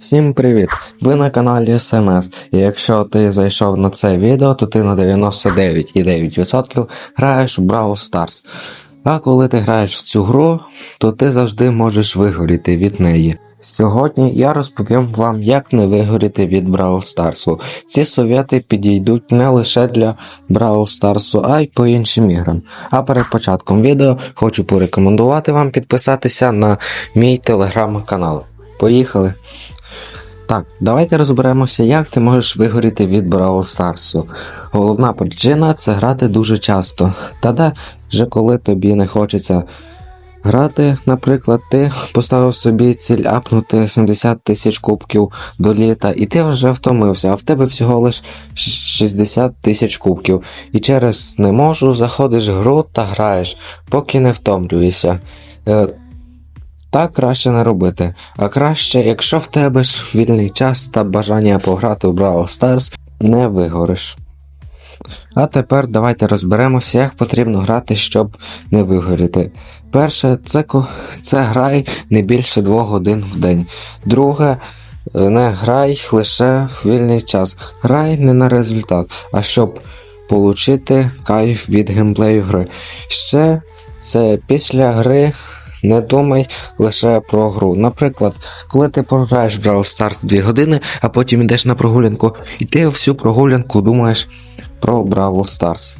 Всім привіт! Ви на каналі СМС. І якщо ти зайшов на це відео, то ти на 99,9% граєш в Brawl Stars. А коли ти граєш в цю гру, то ти завжди можеш вигоріти від неї. Сьогодні я розповім вам, як не вигоріти від Brawl Stars. Ці совєти підійдуть не лише для Brawl Stars, а й по іншим іграм. А перед початком відео хочу порекомендувати вам підписатися на мій телеграм-канал. Поїхали! Так, давайте розберемося, як ти можеш вигоріти від Brawl Stars. Головна причина це грати дуже часто. Та де вже коли тобі не хочеться грати, наприклад, ти поставив собі ціль апнути 70 тисяч кубків до літа, і ти вже втомився, а в тебе всього лиш 60 тисяч кубків. І через не можу заходиш в гру та граєш, поки не втомлюєшся. Е, так краще не робити. А краще, якщо в тебе ж вільний час та бажання пограти у Brawl Stars, не вигориш. А тепер давайте розберемося, як потрібно грати, щоб не вигоріти. Перше, це, це грай не більше 2 годин в день. Друге, е, не грай лише в вільний час. Грай не на результат, а щоб отримати кайф від геймплею гри. Ще це після гри не думай лише про гру. Наприклад, коли ти програєш Brawl Stars 2 години, а потім йдеш на прогулянку, і ти всю прогулянку думаєш про Brawl Stars.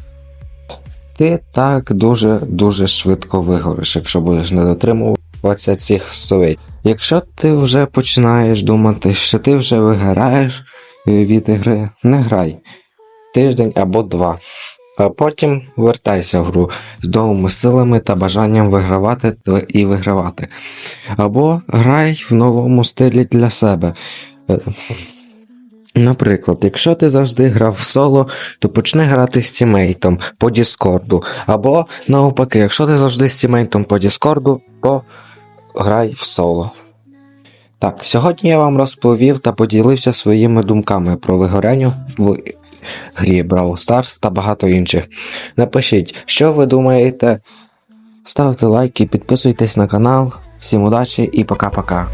Ти так дуже-дуже швидко вигориш, якщо будеш не дотримуватися цих совєтів. Якщо ти вже починаєш думати, що ти вже виграєш від ігри, не грай тиждень або два. А потім вертайся в гру з новими силами та бажанням вигравати і вигравати. Або грай в новому стилі для себе. Е, Наприклад, якщо ти завжди грав в соло, то почни грати з тімейтом по Діскорду. Або навпаки, якщо ти завжди з тімейтом по Діскорду, то грай в соло. Так, сьогодні я вам розповів та поділився своїми думками про вигоряння в грі Brawl Stars та багато інших. Напишіть, що ви думаєте. Ставте лайки, підписуйтесь на канал. Всім удачі і пока-пока.